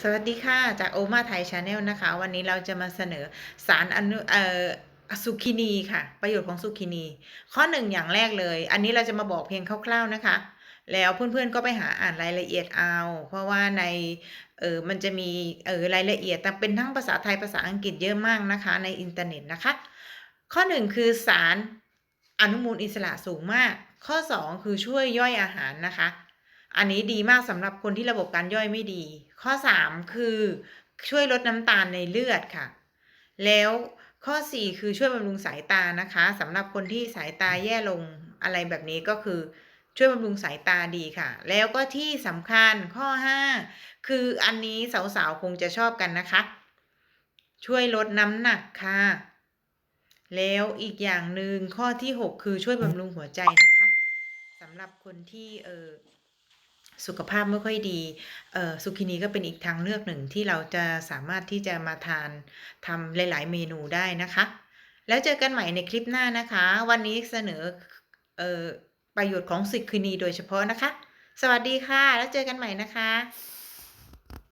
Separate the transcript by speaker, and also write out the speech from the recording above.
Speaker 1: สวัสดีค่ะ จากโอมาไทยชาแนลนะคะ วันนี้เราจะมาเสนอสารอนุเอ่อซูคินีค่ะ ประโยชน์ของซูคินี ข้อหนึ่งอย่างแรกเลย อันนี้เราจะมาบอกเพียงคร่าวๆนะคะ แล้วเพื่อนๆก็ไปหาอ่านรายละเอียดเอา เพราะว่าในเออมันจะมีเออรายละเอียดแต่เป็นทั้งภาษาไทยภาษาอังกฤษเยอะมากนะคะ ในอินเทอร์เน็ตนะคะ ข้อหนึ่งคือสารอนุมูลอิสระสูงมาก ข้อสองคือช่วยย่อยอาหารนะคะ อันนี้ดีมากสำหรับคนที่ระบบการย่อยไม่ดี ข้อ 3 คือช่วยลดน้ำตาลในเลือดค่ะ แล้วข้อ 4 คือช่วยบำรุงสายตานะคะสำหรับคนที่สายตาแย่ลงอะไรแบบนี้ก็คือช่วยบำรุงสายตาดีค่ะ แล้วก็ที่สำคัญข้อ 5 คืออันนี้สาวๆคงจะชอบกันนะคะ ช่วยลดน้ำหนักค่ะ แล้วอีกอย่างหนึ่งข้อที่ 6 คือช่วยบำรุงหัวใจนะคะสำหรับคนที่เออ สุขภาพไม่ค่อยดีสุกินีก็เป็นอีกทางเลือกหนึ่งที่เราจะสามารถที่จะมาทานทำหลาย ๆ เมนูได้นะคะ แล้วเจอกันใหม่ในคลิปหน้านะคะ วันนี้เสนออประโยชน์ของสุกินีโดยเฉพาะนะคะ สวัสดีค่ะ แล้วเจอกันใหม่นะคะ